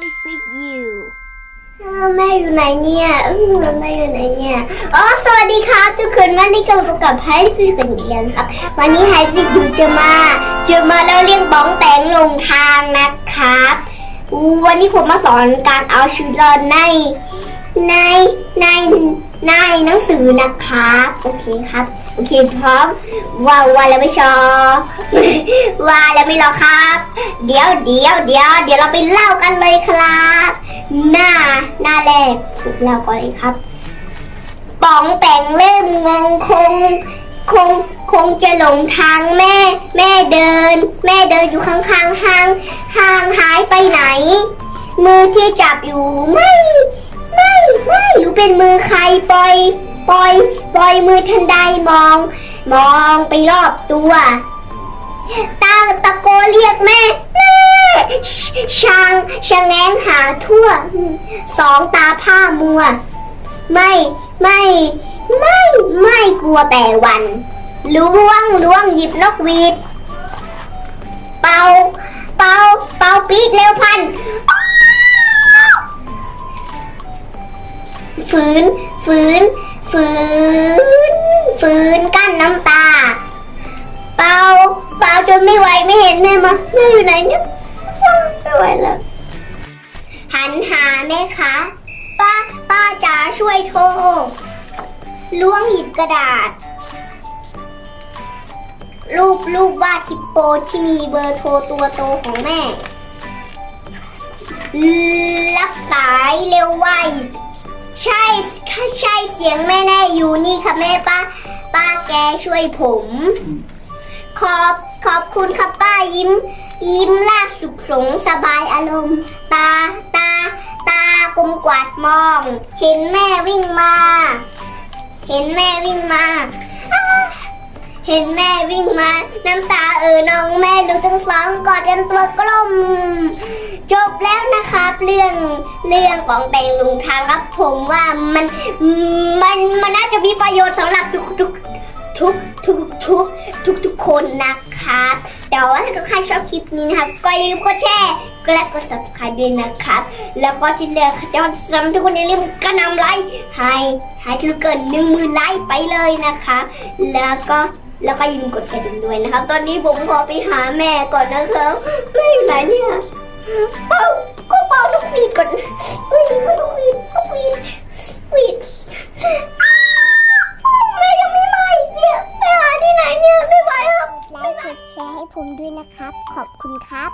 live with you แม่อยู่ไหนเนี่ยแม่อยู่ไหนเนี่ยอ๋อสวัสดีครับทุกคนวันนี้กลับมากับไฮฟิกันอีกแล้วนครับ วันนี้ไฮฟิดูจะมาจะมาแล้วเรียกบ้องแตงลงทางนะครับอู้วันนี้ผมมาสอนการเอาชีวิตรอดในในในในหนังสือนะครับโอเคครับโอเคพร้อมว่าว่าแล้วไม่ชอว่าแล้วไม่รอครับ เดี๋ยวเดี๋ยวเดี๋ยวเดี๋ยวเราไปเล่ากันเลยครับ หน้าหน้าแรกเล่าก่อนเลยครับป๋องแปงเริ่มงงคงคงคงจะหลงทางแม่ แม่เดิน แม่เดินอยู่ข้างๆห้างห้างหายไปไหน มือที่จับอยู่ไม่ไม่ไม่รู้เป็นมือใครปล่อยปล่อยปล่อยมือทันใดมอง มองไปรอบตัว ตาตะโกเรียกแม่แม่ช่างชะแงงหาทั่ว สองตาผ้ามัว ไม่ไม่ไม่ไม่กลัวแต่วันล้วงล้วงหยิบนกหวีด เป่าเป่าเป่าปีดเร็วพันฝืนฝืนฝืนฝืนกั้นน้ำตา นไม่ไหวไม่เห็นแม่มาแม่อยู่ไหนเนี่ยไม่ไหวแล้วหันหาแม่คะป้าป้าจ๋าช่วยโทรล้วงหยิบกระดาษ รูปรูปวาดฮิปโปที่มีเบอร์โทรตัวโตของแม่ รับสายเร็วไวใช่ใช่เสียงแม่แน่อยู่นี่ค่ะแม่ป้า ป้าแกช่วยผม ขอบขอบคุณครับป้ายิ้ม ยิ้มลาสุขสงสบายอารมณ์ ตาตา ตากลมกวาดมอง เห็นแม่วิ่งมา เห็นแม่วิ่งมา เห็นแม่วิ่งมา น้ำตาเออน้องแม่ลูกทั้งสองกอดกันตัวกลม จบแล้วนะครับ เรื่องเรื่องของแตงลุงทางครับผมว่ามันมันมันน่าจะมีประโยชน์สำหรับทุกทุกทุก ทุกทุกทุกทุกคนนะคะแต่ว่าถ้าใครชอบคลิปนี้นะครับ ก็อย่าลืมกดแชร์กดไลค์กด subscribe ด้วยนะครับ แล้วก็ที่เหลือจะทำทุกคนอย่าลืมกระนำไลค์ให้ให้ถึงเกินหนึ่งมือไลค์ไปเลยนะคะ แล้วก็แล้วก็ยืมกดกระดิ่งด้วยนะครับ ตอนนี้ผมขอไปหาแม่ก่อนนะครับแม่อยู่ไหนเนี่ยเป้าก็เป้าลูกปีดก่อนลูกปีดลูกปีด ผมด้วยนะครับ ขอบคุณครับ